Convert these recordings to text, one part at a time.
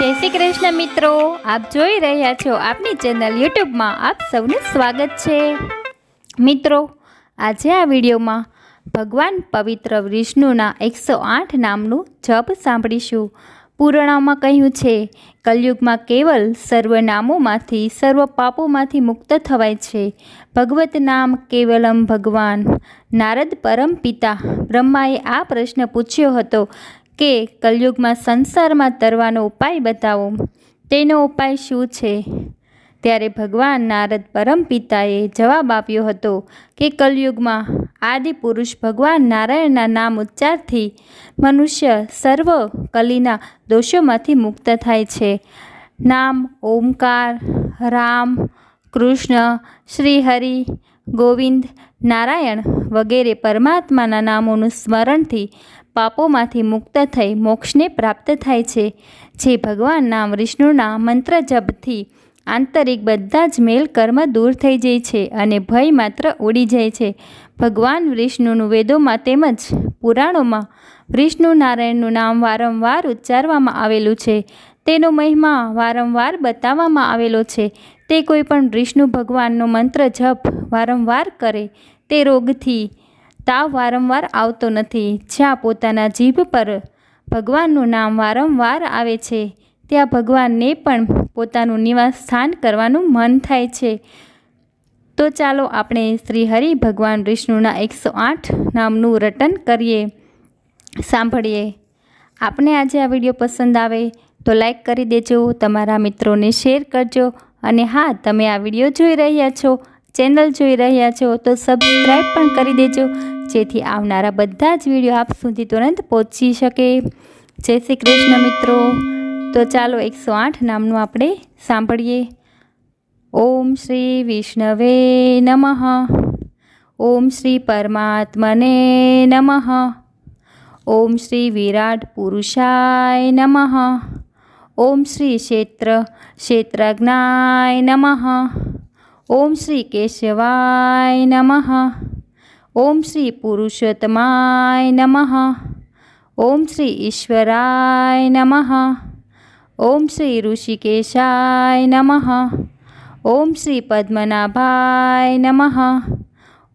જય શ્રી કૃષ્ણ મિત્રો. આપ જોઈ રહ્યા છો આપની ચેનલ યુટ્યુબમાં આપ સૌનું સ્વાગત છે. મિત્રો, આજે આ વિડીયોમાં ભગવાન પવિત્ર વિષ્ણુના એકસો આઠ નામનું જપ સાંભળીશું. પુરાણોમાં કહ્યું છે, કલયુગમાં કેવલ સર્વ નામોમાંથી, સર્વ પાપોમાંથી મુક્ત થવાય છે. ભગવત નામ કેવલમ ભગવાન. નારદ પરમ પિતા. બ્રહ્માએ આ પ્રશ્ન પૂછ્યો હતો. કે કલયુગમાં સંસારમાં તરવાનો ઉપાય બતાવો. તેનો ઉપાય શું છે? ત્યારે ભગવાન નારદ પરમ પિતાએ જવાબ આપ્યો હતો કે કલયુગમાં આદિ પુરુષ ભગવાન નારાયણના નામ ઉચ્ચારથી મનુષ્ય સર્વ કલીના દોષોમાંથી મુક્ત થાય છે. નામ ઓમકાર, રામ, કૃષ્ણ શ્રી હરિ ગોવિંદ, નારાયણ વગેરે પરમાત્માના નામોનું સ્મરણથી પાપોમાંથી મુક્ત થઈ મોક્ષને પ્રાપ્ત થાય છે. જે ભગવાન નામ વિષ્ણુના મંત્ર જપથી આંતરિક બધા જ મેલ કર્મ દૂર થઈ જાય છે અને ભય માત્ર ઉડી જાય છે. ભગવાન વિષ્ણુનું વેદોમાં તેમજ પુરાણોમાં વિષ્ણુ નારાયણનું નામ વારંવાર ઉચ્ચારવામાં આવેલું છે. તેનો મહિમા વારંવાર બતાવવામાં આવેલો છે. તે કોઈ પણ વિષ્ણુ ભગવાનનો મંત્ર જપ વારંવાર કરે, તે રોગથી તાવ વારંવાર આવતો નથી. જ્યાં પોતાના જીભ પર ભગવાનનું નામ વારંવાર આવે છે, ત્યાં ભગવાનને પણ પોતાનું નિવાસ સ્થાન કરવાનું મન થાય છે. તો ચાલો આપણે શ્રી હરિ ભગવાન વિષ્ણુના એકસો આઠ નામનું રટન કરીએ, સાંભળીએ. આપને આજે આ વીડિયો પસંદ આવે તો લાઈક કરી દેજો, તમારા મિત્રોને શેર કરજો અને હા, તમે આ વીડિયો જોઈ રહ્યા છો, ચેનલ જોઈ રહ્યા છો, તો સબસ્ક્રાઈબ પણ કરી દેજો, જેથી આવનારા બધા જ વીડિયો આપ સુધી તુરંત પહોંચી શકે. જય શ્રી કૃષ્ણ મિત્રો. તો ચાલો એકસો આઠ નામનું આપણે સાંભળીએ. ઓમ શ્રી વિષ્ણવે નમઃ. ઓમ શ્રી પરમાત્મને નમઃ. ઓમ શ્રી વિરાટ પુરુષાય નમઃ. ઓમ શ્રી ક્ષેત્ર ક્ષેત્રજ્ઞાય નમઃ. ઓમ શ્રી કેશવાય નમઃ. ઓમ શ્રી પુરુષોત્તમાય નમઃ. ઓમ શ્રી ઈશ્વરાય નમઃ. ઓમ શ્રી ઋષિકેશાય નમઃ. ઓમ શ્રી પદ્મનાભાય નમઃ.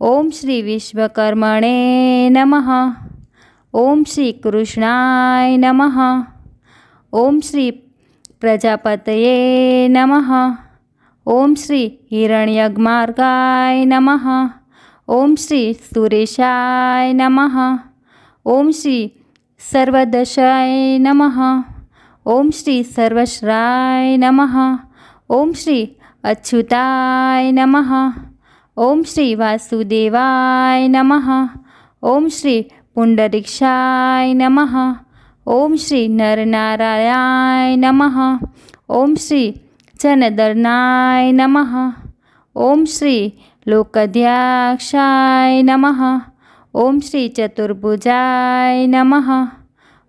ઓમ શ્રી વિશ્વકર્મણે નમઃ. ઓમ શ્રી કૃષ્ણાય નમઃ. ઓમ શ્રી પ્રજાપતયે નમઃ ઓમ શ્રી હિરણ્યગમાર્ગાય નમઃ ઓમ શ્રી સુરેશાય નમઃ ઓમ શ્રી સર્વદશાય નમઃ ઓમ શ્રી સર્વશ્રાય નમઃ ઓમ શ્રી અચ્યુતાય નમઃ ઓમ શ્રી વાસુદેવાય નમઃ ઓમ શ્રી પુંડરીક્ષાય નમઃ ઓમ શ્રી નરનારાયણ નમઃ. ઓમ શ્રી જનદરનાય નમઃ. ઓમ શ્રી લોકધ્યાક્ષાય નમઃ. ઓમ શ્રી ચતુર્ભુજાય નમઃ.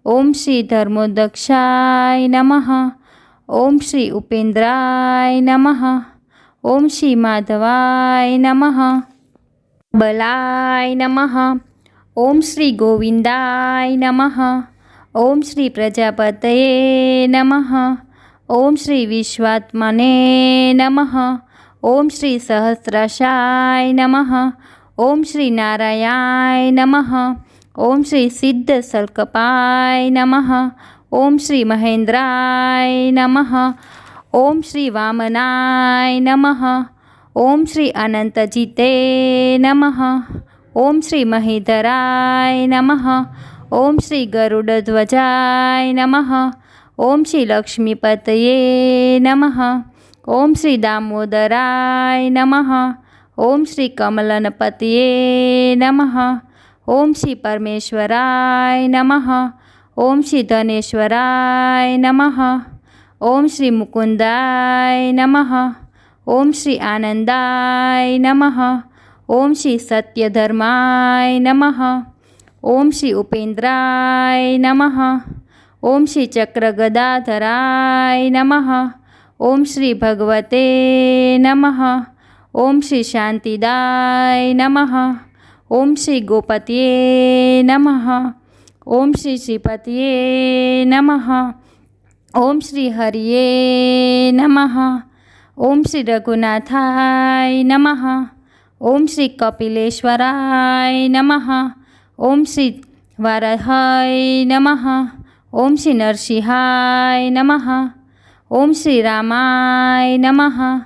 ઓમ શ્રી ધર્મોદક્ષાય નમઃ. ઓમ શ્રી ઉપેન્દ્રાય નમઃ. ઓમ શ્રી માધવાય નમઃ. બલાય નમઃ. ઓમ શ્રી ગોવિંદાય નમઃ. ઓમ શ્રી પ્રજાપતયે નમઃ. ઓમ શ્રી વિશ્વાત્મને નમઃ. ઓમ શ્રી સહસ્રશાય નમઃ. ઓમ શ્રી નારાયણાય નમઃ. ઓમ શ્રી સિદ્ધ સલ્કપાય નમઃ. ઓમ શ્રી મહેન્દ્રાય નમઃ. ઓમ શ્રી વામનાય નમઃ. ઓમ શ્રી અનંતજીતે નમઃ. ઓમ શ્રી મહિધરાય નમઃ. ઓમ શ્રી ગરુડધ્વજાય નમઃ. ઓમ શ્રી લક્ષ્મીપતયે નમઃ. ઓમ શ્રી દામોદરાય નમઃ. ઓમ શ્રી કમલનપતયે નમઃ. ઓમ શ્રી પરમેશ્વરાય નમઃ. ઓમ શ્રી ધનેશ્વરાય નમઃ. ઓમ શ્રી મુકુંદાય નમઃ. ઓમ શ્રી આનંદાય નમઃ. ઓમ શ્રી સત્યધર્માય નમઃ. ઓમ શ્રી ઉપેન્દ્રાય નમઃ. ઓમ શ્રી ચક્રગદાધરાય નમઃ. ઓમ શ્રી ભગવતે નમઃ. ઓમ શ્રી શાંતિદાય નમઃ. ઓમ શ્રી ગોપતયે નમઃ. ઓમ શ્રી શ્રીપતયે નમઃ. ઓમ શ્રી હરિયે નમઃ. ઓમ શ્રી રઘુનાથાય નમઃ. ઓમ શ્રી કપિલેશ્વરાય નમઃ. ઓમ શ્રી વારાહાય નમઃ. ઓમ શ્રી નરસિંહાય નમઃ. ઓમ શ્રી રામાય નમઃ.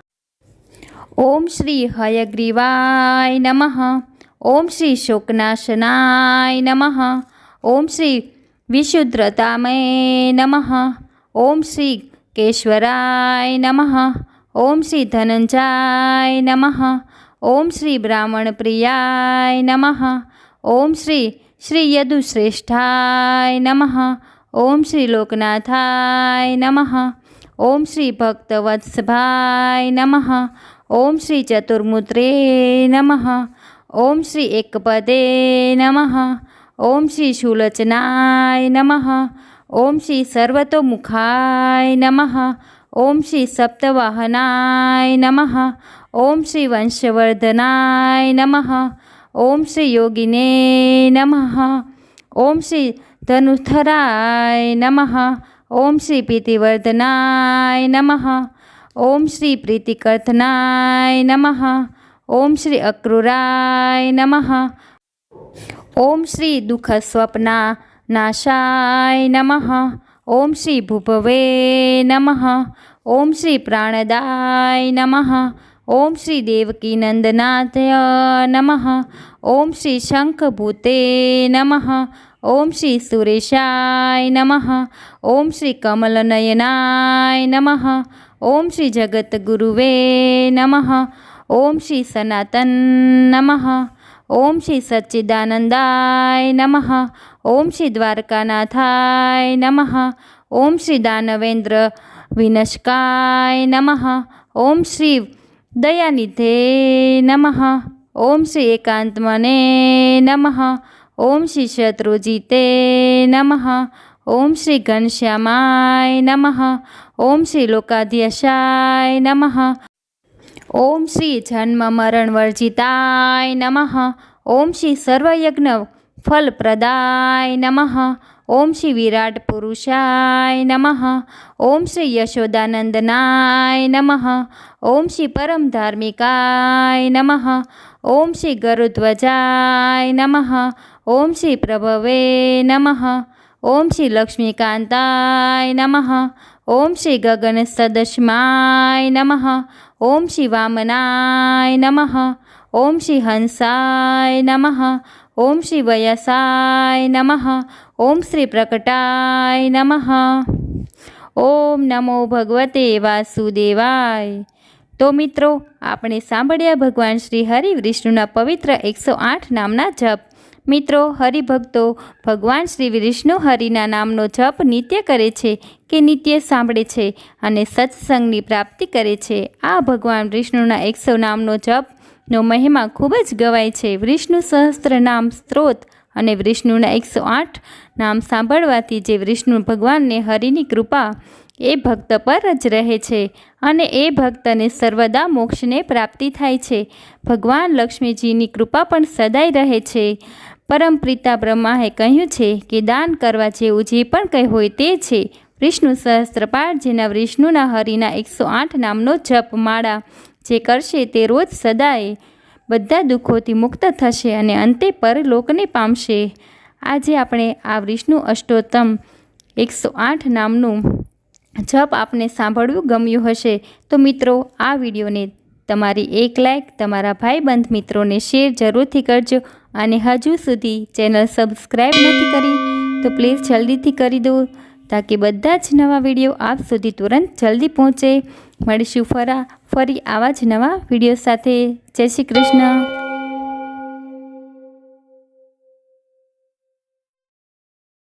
ઓમ શ્રી હયગ્રીવાય નમઃ. ઓમ શ્રી શોકનાશનાય નમઃ. ઓમ શ્રી વિશુદ્રતામય નમઃ. ઓમ શ્રી કેશ્વરાય નમઃ. ઓમ શ્રી ધનંજાય નમઃ. ઓમ શ્રી બ્રાહ્મણ પ્રિયાય નમઃ. ઓમ શ્રી શ્રી યદુશ્રેષ્ઠાય નમઃ. ઓમ શ્રી લોકનાથાય નમઃ. ઓમ શ્રી ભક્તવત્સભાય નમઃ. ઓમ શ્રી ચતુર્મુત્રે નમઃ. ઓમ શ્રી એકપદે નમઃ. ઓમ શ્રી સુલોચનાય નમઃ. ઓમ શ્રી સર્વતોમુખાય નમઃ. ઓમ શ્રી સપ્તવાહનાય નમઃ. ઓમ શ્રી વંશવર્ધનાય નમઃ. ઓમ શ્રી યોગિને નમઃ. ઓમ શ્રી ધનુથરાય નમઃ. ઓમ શ્રી પ્રીતિવર્ધનાય નમઃ. ઓમ શ્રી પ્રીતિકર્થનાય નમઃ. ઓમ શ્રી અક્રૂરાય નમઃ. ઓમ શ્રી દુઃખ સ્વપ્ના નાશાય નમઃ. ઓમ શ્રી ભૂભવે નમઃ. ઓમ શ્રી પ્રાણદાય નમઃ. ઓમ શ્રી દેવકીનંદનાથય નમઃ ઓમ શ્રી શંખભૂતે નમઃ ઓમ શ્રી સુરેશાય નમઃ ઓમ શ્રી કમલનયનાય નમઃ ઓમ શ્રી જગતગુરુવે નમઃ ઓમ શ્રી સનાતન નમઃ ઓમ શ્રી સચ્ચિદાનંદાય નમઃ ઓમ શ્રી દ્વારકાનાથાય નમઃ ઓમ શ્રી દાનવેન્દ્ર વિનશકાય નમઃ ઓમ શ્રી દયાનિધે નમઃ ઓમ શ્રી એકાંતમને નમઃ ઓમ શ્રી શત્રુજીતે નમઃ ઓમ શ્રી ઘનશ્યામાય નમઃ ઓમ શ્રી લોકાધ્યશાય નમઃ ઓમ શ્રી જન્મ મરણ વર્જિતાય નમઃ ઓમ શ્રી સર્વયજ્ઞ ફલપ્રદાય નમઃ ઓમ શ્રી વિરાટ પુરુષાય નમઃ ઓમ શ્રી યશોદાનંદનાય નમઃ ઓમ શ્રી પરમ ધાર્મિકાય નમઃ ઓમ શ્રી ગરુધ્વજાય નમઃ ઓમ શ્રી પ્રભવે નમઃ ઓમ શ્રી લક્ષ્મીકાંતાય નમઃ ઓમ શ્રી ગગન સદસ્માય નમઃ ઓમ શ્રી વામનાય નમઃ ઓમ શ્રી હંસાય નમઃ ઓમ શ્રી વયસાય નમઃ ઓમ શ્રી પ્રકટાય નમઃ. ઓમ નમો ભગવતે વાસુદેવાય. તો મિત્રો, આપણે સાંભળ્યા ભગવાન શ્રી હરિ વિષ્ણુના પવિત્ર એકસો આઠ નામના જપ. મિત્રો, હરિભક્તો, ભગવાન શ્રી વિષ્ણુ હરિના નામનો જપ નિત્ય કરે છે કે નિત્ય સાંભળે છે અને સત્સંગની પ્રાપ્તિ કરે છે. આ ભગવાન વિષ્ણુના એકસો નામનો જપનો મહિમા ખૂબ જ ગવાય છે. વિષ્ણુ સહસ્ત્ર નામ સ્ત્રોત અને વિષ્ણુના એકસો આઠ નામ સાંભળવાથી જે વિષ્ણુ ભગવાનને હરિની કૃપા એ ભક્ત પર જ રહે છે અને એ ભક્તને સર્વદા મોક્ષને પ્રાપ્તિ થાય છે. ભગવાન લક્ષ્મીજીની કૃપા પણ સદાય રહે છે. પરમપ્રીતા બ્રહ્માએ કહ્યું છે કે દાન કરવા જેવું જે પણ કંઈ હોય તે છે. વિષ્ણુ સહસ્ત્રપાઠ જેના વિષ્ણુના હરિના એકસો આઠ નામનો જપ માળા જે કરશે તે રોજ સદાય બધા દુઃખોથી મુક્ત થશે અને અંતે પરલોકને પામશે. આજે આપણે આ વિષ્ણુ અષ્ટોત્તમ એકસો આઠ નામનું જપ આપને સાંભળવું ગમ્યું હશે. તો મિત્રો, આ વિડીયોને તમારી એક લાઇક તમારા ભાઈબંધ મિત્રોને શેર જરૂરથી કરજો અને હજુ સુધી ચેનલ સબસ્ક્રાઈબ નથી કરી તો પ્લીઝ જલ્દીથી કરી દો તાકી બધા જ નવા વીડિયો આપ સુધી તુરંત જલ્દી પહોંચે. મળીશું ફરા ફરી આવા જ નવા વીડિયો સાથે. જય શ્રી કૃષ્ણ.